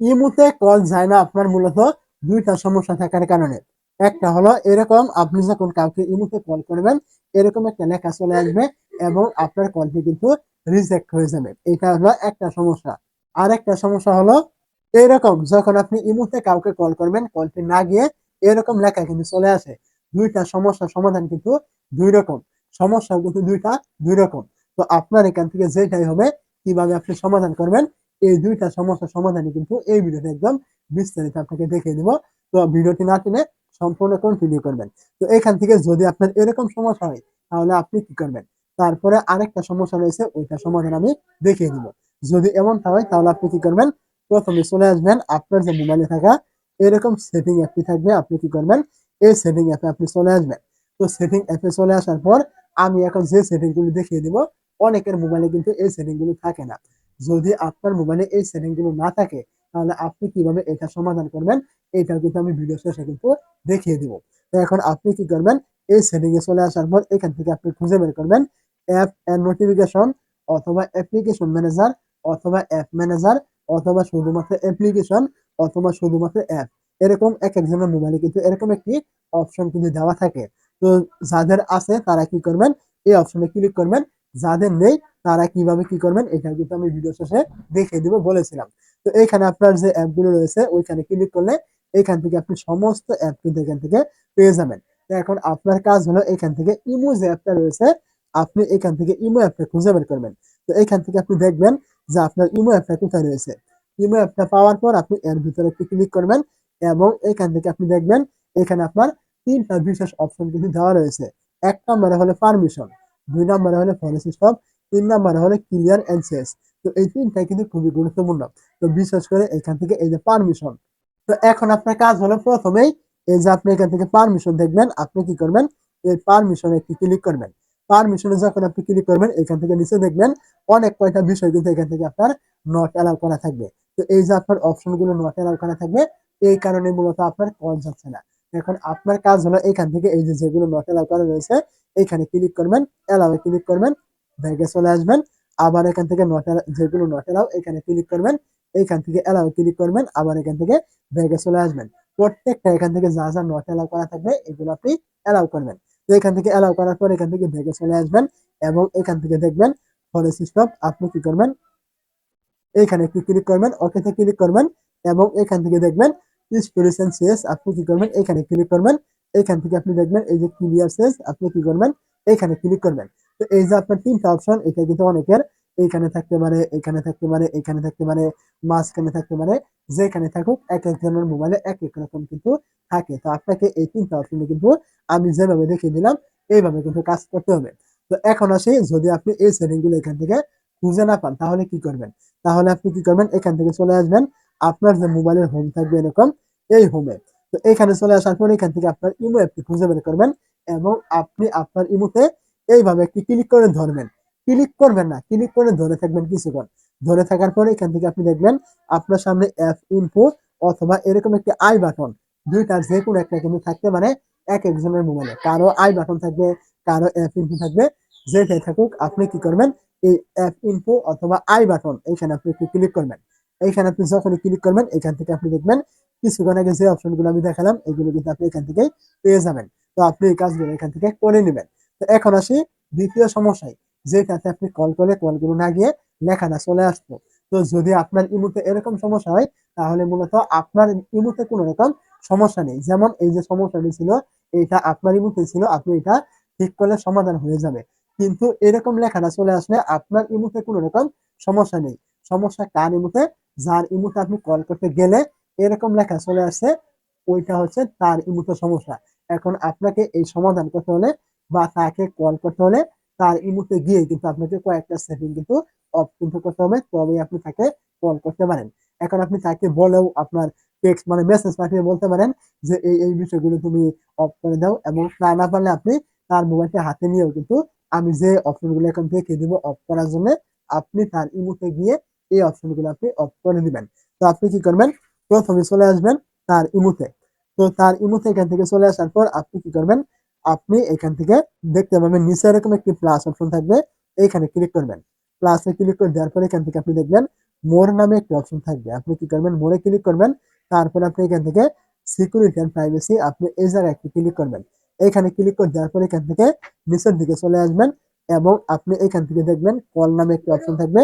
ইমুতে কল যায় না আপনার মূলত দুইটা সমস্যা থাকার কারণে। একটা হলো এরকম আপনি যখন কাউকে ইমুতে কল করবেন, এরকম একটা লেখা চলে আসবে এবং আপনার কলটি কিন্তু রিজেক্ট হয়ে যাবে। এটা হলো একটা সমস্যা। আর একটা সমস্যা হলো এরকম যখন আপনি ইমুতে কাউকে কল করবেন কলটি না গিয়ে এরকম লেখা কিন্তু চলে আসে। দুইটা সমস্যার সমাধান কিন্তু দুই রকম। সমস্যা কিন্তু দুইটা দুই রকম। তো আপনার এখান থেকে যেটাই হবে, কীভাবে আপনি সমাধান করবেন এই দুইটা সমস্যার সমাধানই কিন্তু এই ভিডিওতে একদম বিস্তারিত আপনাকে দেখিয়ে দিব। তো ভিডিওটি না টেনে সম্পূর্ণ কন্টিনিউ করবেন। তো এখান থেকে যদি আপনার এরকম সমস্যা হয়, তাহলে আপনি কি করবেন? তারপরে আরেকটা সমস্যা রয়েছে, ওইটা সমাধান আমি দেখিয়ে দিব। যদি এমনটা হয়, তাহলে আপনি কি করবেন? প্রথমে চলে আসবেন, আপনার যে মোবাইলে থাকা এরকম সেটিং অ্যাপটি থাকবে, আপনি কি করবেন? এই সেটিং অ্যাপে আপনি চলে আসবেন। তো সেটিং অ্যাপে চলে আসার পর, আমি এখন যে সেটিংগুলো দেখিয়ে দিব, অনেকের মোবাইলে কিন্তু এই সেটিংগুলো থাকে না। যদি আপনার মোবাইলে এই সেটিংগুলো না থাকে, তাহলে আপনি কীভাবে এটা সমাধান করবেন? এটা কিন্তু আমি ভিডিও শেষে কিন্তু দেখিয়ে দিব। তো এখন আপনি কি করবেন? এই সেটিং এ চলে আসার পর এখান থেকে আপনি খুঁজে বের করবেন অ্যাপ অ্যান্ড নোটিফিকেশন অথবা অ্যাপ্লিকেশন ম্যানেজার অথবা অ্যাপ ম্যানেজার অথবা শুধুমাত্র অ্যাপ্লিকেশন অথবা শুধুমাত্র অ্যাপ এরকম এক একজনের মোবাইলে কিন্তু এরকম একটি অপশন কিন্তু দেওয়া থাকে। তো যাদের আছে তারা কি করবেন? এই অপশনে ক্লিক করবেন। যাদের নেই তারা কীভাবে কি করবেন এটা কিন্তু আমি ভিডিও শেষে দেখিয়ে দিব, বলেছিলাম। তো এখানে আপনার যে অ্যাপগুলো রয়েছে, ওইখানে ক্লিক করলে এখান থেকে আপনি সমস্ত অ্যাপ কিন্তু এখান থেকে পেয়ে যাবেন। এখন আপনার কাজ হলো এখান থেকে ইমো যে অ্যাপটা রয়েছে, আপনি এখান থেকে ইমো অ্যাপটা খুঁজে বের করবেন। তো এখান থেকে আপনি দেখবেন যে আপনার ইমো অ্যাপটা কোথায় রয়েছে। ইমো অ্যাপটা পাওয়ার পর আপনি এর ভিতরে একটু ক্লিক করবেন এবং এখান থেকে আপনি দেখবেন এখানে আপনার তিনটা বিশেষ অপশন কিন্তু দেওয়া রয়েছে। এক নম্বরে হলো পারমিশন দুই নম্বরে হলো ফরেস্ট স্টপ তিন নাম্বার হলো ক্লিয়ার অ্যান্ড তো এই তিনটাই কিন্তু খুবই গুরুত্বপূর্ণ। তো বিশেষ করে এখান থেকে এই যে পারমিশন তো এখন আপনার কাজ হলো প্রথমেই এই যে আপনি এখান থেকে পারমিশন দেখবেন, আপনি কি করবেন? এই পারমিশনে একটি ক্লিক করবেন। পারমিশনে যখন আপনি ক্লিক করবেন, এখান থেকে নিচে দেখবেন অনেক কয়টা বিষয় কিন্তু এখান থেকে আপনার নট অ্যালাউ করা থাকবে। তো এই যে আপনার অপশনগুলো নট অ্যালাউ করা থাকবে, এই কারণে মূলত আপনার কল যাচ্ছে না। এখন আপনার কাজ হলো এখান থেকে এই যে যেগুলো নট অ্যালাউ করা রয়েছে, এখানে ক্লিক করবেন অ্যালাউয়ে ক্লিক করবেন। ব্যাগে চলে আসবেন। আবার এখান থেকে নট যেগুলো নট এলাও এখানে ক্লিক করবেন। এইখান থেকে অ্যালাউ ক্লিক করবেন। আবার এখান থেকে ব্যাগে চলে আসবেন। প্রত্যেকটা এখান থেকে যা যা নট অ্যালাউ করা থাকবে, এগুলো আপনি অ্যালাউ করবেন। তো এখান থেকে অ্যালাউ করার পর এখান থেকে ব্যাগে চলে আসবেন এবং এখান থেকে দেখবেন ফরেস্ট স্টপ আপনি কি করবেন? এইখানে একটু ক্লিক করবেন ওকেতে ক্লিক করবেন এবং এখান থেকে দেখবেন স্পিরেশন শেষ আপনি কি করবেন? এখানে ক্লিক করবেন। এখান থেকে আপনি দেখবেন এই যে ক্লিয়ার শেষ আপনি কি করবেন? এখানে ক্লিক করবেন। তো এই যে আপনার তিনটা অপশন এটা কিন্তু অনেকের এইখানে থাকতে পারে, এখানে থাকতে পারে, এখানে থাকতে পারে, মাঝখানে থাকতে পারে, যেখানে থাকুক এক এক একজনের মোবাইলে এক এক রকম কিন্তু থাকে। তো আপনাকে এই তিনটা অপশনে কিন্তু আমি যেভাবে দেখিয়ে দিলাম, এইভাবে কিন্তু কাজ করতে হবে। তো এখন আসি, যদি আপনি এই সেটিংগুলো এখান থেকে খুঁজে না পান, তাহলে কি করবেন? তাহলে আপনি কি করবেন? এখান থেকে চলে আসবেন, আপনার যে মোবাইলের হোম থাকবে এরকম, এই হোমে তো এখানে চলে আসার পর এখান থেকে আপনার ইমো অ্যাপটি খুঁজে বের করবেন এবং আপনি আপনার ইমোতে এইভাবে একটি ক্লিক করে ধরবেন। ক্লিক করবেন না ক্লিক করে ধরে থাকবেন কিছুক্ষণ। ধরে থাকার পরে এখান থেকে আপনি দেখবেন আপনার সামনে অ্যাপ ইনফো অথবা এরকম একটি আই বাটন দুইটার যে কোনো একটা কিন্তু থাকতে মানে এক একজনের মোবাইলে কারও আই বাটন থাকবে, কারও অ্যাপ ইনফো থাকবে যেটাই থাকুক আপনি কি করবেন, এই অ্যাপ ইনফো অথবা আই বাটন এইখানে আপনি একটু ক্লিক করবেন। এইখানে আপনি যখন ক্লিক করবেন, এখান থেকে আপনি দেখবেন কিছুক্ষণ আগে যে অপশনগুলো আমি দেখালাম, এগুলো কিন্তু আপনি এখান থেকে পেয়ে যাবেন। তো আপনি এই কাজগুলো এখান থেকে করে নেবেন। তো এখন আসি দ্বিতীয় সমস্যায় যেটাতে আপনি কল করে কলগুলো না গিয়ে লেখাটা চলে আসতো। তো যদি আপনার ইমুতে এরকম সমস্যা হয়, তাহলে মূলত আপনার ইমুতে কোনো রকম সমস্যা নেই। যেমন এই যে সমস্যাটি ছিল, এটা আপনার ইমুতে ছিল, আপনি এটা ঠিক করলে সমাধান হয়ে যাবে। কিন্তু এরকম লেখাটা চলে আসলে আপনার ইমুতে কোনো রকম সমস্যা নেই। সমস্যা কার ইমুতে? যার ইমুতে আপনি কল করতে গেলে এরকম লেখা চলে আসছে ওইটা হচ্ছে তার ইমুতে সমস্যা। এখন আপনাকে এই সমাধান করতে হলে বা তাকে কল করতে হলে তার ইমুতে গিয়ে কিন্তু আপনাকে কয়েকটা সেটিং কিন্তু অফ কিন্তু করতে হবে। তবে আপনি তাকে কল করতে পারেন। এখন আপনি তাকে বলেও আপনার টেক্সট মানে মেসেজ পাঠিয়ে বলতে পারেন যে, এই এই বিষয়গুলো তুমি অফ করে দাও। এবং তা না পারলে আপনি তার মোবাইলটি হাতে নিয়েও কিন্তু আমি যে অপশনগুলো এখন দেখিয়ে দিব অফ করার জন্য, আপনি তার ইমুতে গিয়ে এই অপশনগুলো আপনি অফ করে দিবেন। তো আপনি কি করবেন? প্রথমে চলে আসবেন তার ইমুতে তো তার ইমুতে এখান থেকে চলে আসার পর আপনি কি করবেন? আপনি এখান থেকে দেখতে পাবেন নিচে এরকম একটি প্লাস অপশন থাকবে, এইখানে ক্লিক করবেন। প্লাসে ক্লিক করে দেওয়ার পর এখান থেকে আপনি দেখবেন মোর নামে একটি অপশন থাকবে। আপনি কি করবেন? মোরে ক্লিক করবেন, তারপর আপনি এখান থেকে সিকিউরিটি অ্যান্ড প্রাইভেসি আপনি এই জায়গায় একটি ক্লিক করবেন। এখানে ক্লিক করে দেওয়ার পর এখান থেকে নিচের দিকে চলে আসবেন এবং আপনি এখান থেকে দেখবেন কল নামে একটি অপশন থাকবে।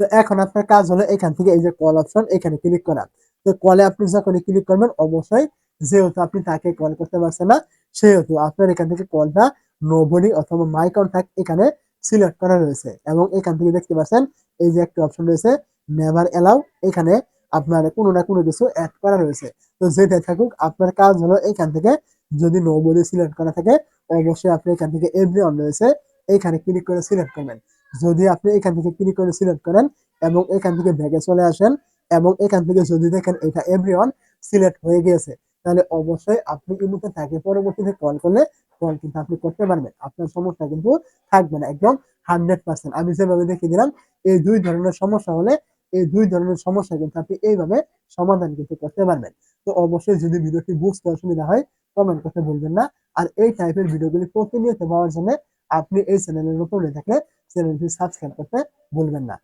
তো এখন আপনার কাজ হলো এখান থেকে এই যে কল অপশন এখানে ক্লিক করা। তো কলে আপনি যখন ক্লিক করবেন, অবশ্যই যেহেতু আপনি তাকে কল করতে পারছেন না সেহেতু আপনার এখান থেকে কলটা নোবডি অথবা মাই কন্ট্যাক্ট এখানে সিলেক্ট করা রয়েছে। এবং এখান থেকে দেখতে পাচ্ছেন, এই যে একটা অপশন রয়েছে নেভার এলাও এখানে আপনার কোনো না কোনো কিছু অ্যাড করা রয়েছে। তো যেটা থাকুক, আপনার কাজ হলো এখান থেকে যদি নোবডি সিলেক্ট করা থাকে, অবশ্যই আপনি এখান থেকে এভরি অন রয়েছে, এখানে ক্লিক করে সিলেক্ট করবেন। যদি আপনি এখান থেকে ক্লিক করে সিলেক্ট করেন এবং এখান থেকে ব্যাগে চলে আসেন এবং এখান থেকে যদি দেখেন এটা এভরিওয়ান সিলেক্ট হয়ে গিয়েছে তাহলে অবশ্যই আপনি ইমুতে তাকে পরবর্তীতে কল করলে কল কিন্তু আপনি করতে পারবেন। আপনার সমস্যা কিন্তু থাকবে না, একদম হান্ড্রেড পার্সেন্ট আমি যেভাবে দেখিয়ে দিলাম, এই দুই ধরনের সমস্যা হলে এই দুই ধরনের সমস্যা কিন্তু আপনি এইভাবে সমাধান কিন্তু করতে পারবেন। তো অবশ্যই যদি ভিডিওটি বুঝতে অসুবিধা হয় কমেন্ট করতে ভুলবেন না। আর এই টাইপের ভিডিওগুলি প্রতিনিয়ত পাওয়ার জন্য আপনি এই চ্যানেলের হয়ে থাকলে চ্যানেলটি সাবস্ক্রাইব করতে ভুলবেন না।